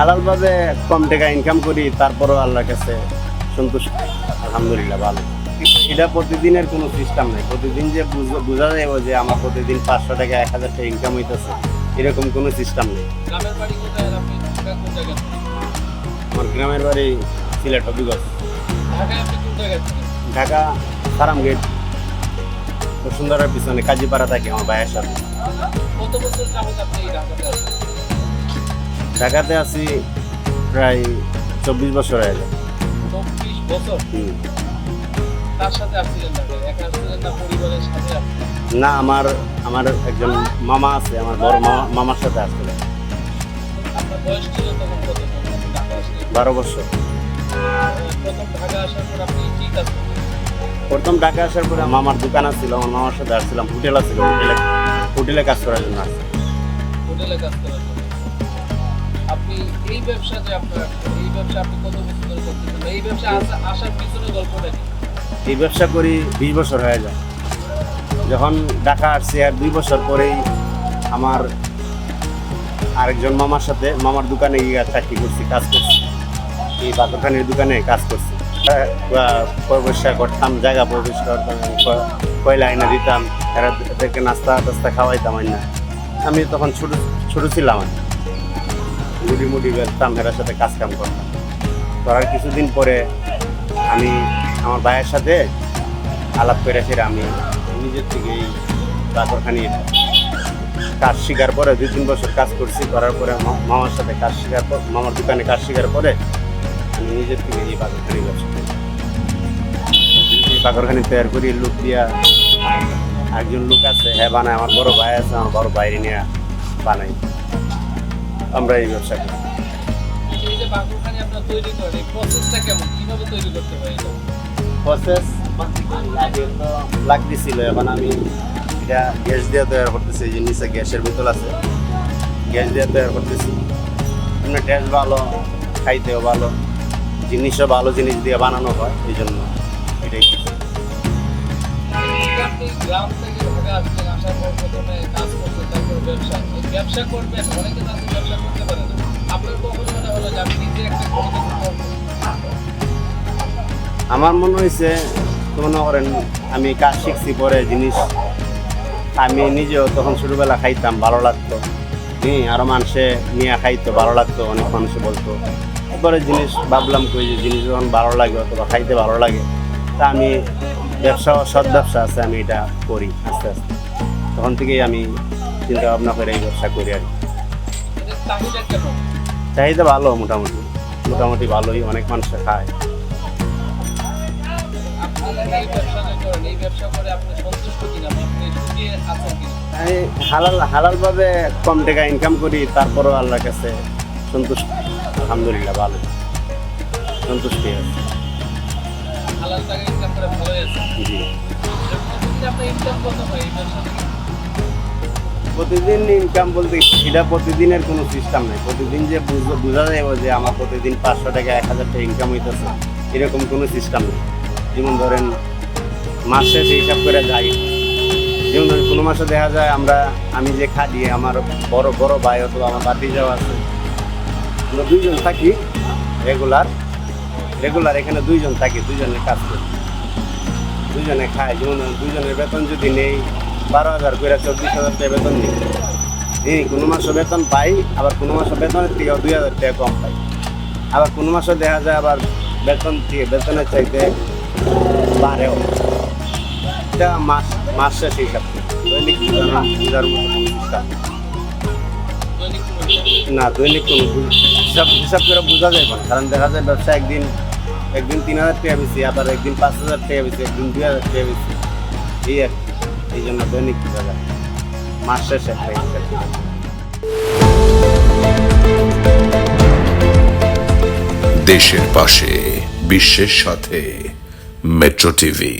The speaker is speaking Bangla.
হালালভাবে কম টাকা ইনকাম করি তারপরও আল্লাহর কাছে সন্তুষ্ট। আলহামদুলিল্লাহ ভালো। কিন্তু এটা প্রতিদিনের কোনো সিস্টেম নেই। প্রতিদিন যে বুঝ- যাবে যে আমার প্রতিদিন পাঁচশো টাকা এক হাজার টাকা ইনকাম হইতেছে এরকম কোনো সিস্টেম নেই? আমার গ্রামের বাড়ি সিলেট হবিগঞ্জ থাকেন? ঢাকা ফার্ম গেট বসুন্ধরার পিছনে কাজীপাড়া থাকে আমার ভাইয়ের সাথে। কত বছর ঢাকাতে আছি প্রায় চব্বিশ বছর হয়ে যায় চব্বিশ বছর? তার সাথে আসছিলেন একা আসছিলেন না পরিবারের সাথে না আমার আমার একজন মামা আছে আমার বড় মামা মামার সাথে আসছিল আপনার বয়স ছিল তখন কত? যখন আপনি ঢাকা আসলেন বারো বছর। প্রথম ঢাকা আসার পর আপনি কি কাজ প্রথম ঢাকা আসার পরে মামার দোকান আছিল আমার মামার সাথে আসছিলাম হোটেল আছিল হোটেলে হোটেলে কাজ করার জন্য আসছি হোটেলে কাজ করার আপনি এই ব্যবসা যে আপনার, এই ব্যবসা আপনি কত বছর ধরে করতেছেন? এই ব্যবসা আসার পিছনে গল্পটা কি? এই ব্যবসা করি বিশ বছর হয়ে যায়। যখন ঢাকা আসছি আর দুই বছর পরেই আমার আরেকজন মামার সাথে, মামার দোকানে গিয়ে চাকরি করছি, কাজ করছি। এই বাতরখানির দোকানে কাজ করছি। পরিষ্কার করতাম, জায়গা পরিষ্কার করতাম কয়লা আইনা দিতাম, এরা নাস্তা টাস্তা খাওয়াইতাম আইনা। আমি তখন ছোট ছোট ছিলাম আর কি। মুড়ি বেলতাম এরার সাথে কাজ কাম করতাম। করার কিছুদিন পরে আমি আমার ভাইয়ের সাথে আলাপ করে ফিরে আমি নিজের থেকে এই বাকরখানি কাজ শিকার পরে দুই তিন বছর কাজ করছি। করার পরে মামার সাথে কাজ শিকার পর মামার দোকানে কাজ শিকার পরে আমি নিজের থেকে এই বাকরখানি ব্যবসা করি। এই তৈরি করি লোক দিয়া। একজন লোক আছে হ্যাঁ বানায়। আমার বড় ভাই আছে, আমার বড় বাইরে নিয়ে বানাই আমরা এই ব্যবসা করি। আপনার প্রসেস আগে তো লাগতেছিল এখন আমি এটা গ্যাস দিয়ে তৈরি করতেছি এই যে গ্যাসের বোতল আছে। গ্যাস দিয়ে তৈরি করতেছি। এমনি টেস্ট ভালো খাইতেও ভালো জিনিসও ভালো জিনিস দিয়ে বানানো হয় এই জন্য এটাই। আপনি গ্রাম থেকে ঢাকা আসার পর প্রথমে কাজ তারপর ব্যবসা। ব্যবসা করবেন, অনেকে ব্যবসা করতে পারে না। আপনার কখন মনে হলো যে নিজে একটা আমার মনে হয়েছে, মনে করেন, আমি কাজ শিখছি পরে জিনিস, আমি নিজেও তখন ছোটোবেলা খাইতাম, ভালো লাগতো। হ্যাঁ আরও মানুষে নিয়ে খাইতো, ভালো লাগতো, অনেক মানুষে বলতো। এরপরে জিনিস ভাবলাম কই যে জিনিস যখন ভালো লাগে, অথবা খাইতে ভালো লাগে, তা আমি ব্যবসা, সৎ ব্যবসা আছে, আমি এটা করি, আস্তে আস্তে। তখন থেকেই আমি চিন্তা ভাবনা করে এই ব্যবসা করি আর। চাহিদা ভালো মোটামুটি মোটামুটি ভালোই, অনেক মানুষ খায়। আমি হালাল, হালালভাবে কম টাকা ইনকাম করি, তারপরও আল্লাহর কাছে সন্তুষ্ট। আলহামদুলিল্লাহ, ভালো। সন্তুষ্টি আছে। প্রতিদিন ইনকাম বলতে এটা প্রতিদিনের কোনো সিস্টেম নেই। প্রতিদিন যে বুঝ- বোঝা যাবে যে আমার প্রতিদিন পাঁচশো টাকা, এক হাজার টাকা ইনকাম হইতেছে, এরকম কোনো সিস্টেম নেই। যেমন ধরেন, মাস শেষে হিসাব করে যাই। যেমন ধরেন, কোনো মাসে দেখা যায় আমরা, আমি যে খাটি আমার বড় বড় ভাই অথবা আমার বাতি যাওয়া আছে, আমরা দুইজন থাকি রেগুলার রেগুলার এখানে দুইজন থাকি, দুইজনের কাজ করি। দুইজনে খাই, যেমন দুইজনের বেতন যদি নেই, বারো হাজার করে চব্বিশ হাজার টাকা বেতন নিই। এই কোনো মাসে বেতন পাই, আবার কোনো মাসে বেতনের থেকে দুই হাজার টাকা কম পাই। আবার কোনো মাসে দেখা যায় আবার বেতন থেকে বেতনের চাইতে বাড়েও। এটা মাস মাস শেষে হিসাব। দৈনিক? না দৈনিক কোনো হিসাব হিসাব করে বোঝা যায় কারণ দেখা যায় ব্যবসা একদিন একদিন তিন হাজার টাকা বেশি, আবার একদিন পাঁচ হাজার টাকা বেশি, একদিন দুই হাজার টাকা বেশি। এই আর কি। এই জন্য দৈনিক টাকা। মাস শেষে দেশের পাশে, বিশ্বের সাথে, মেট্রো টিভি।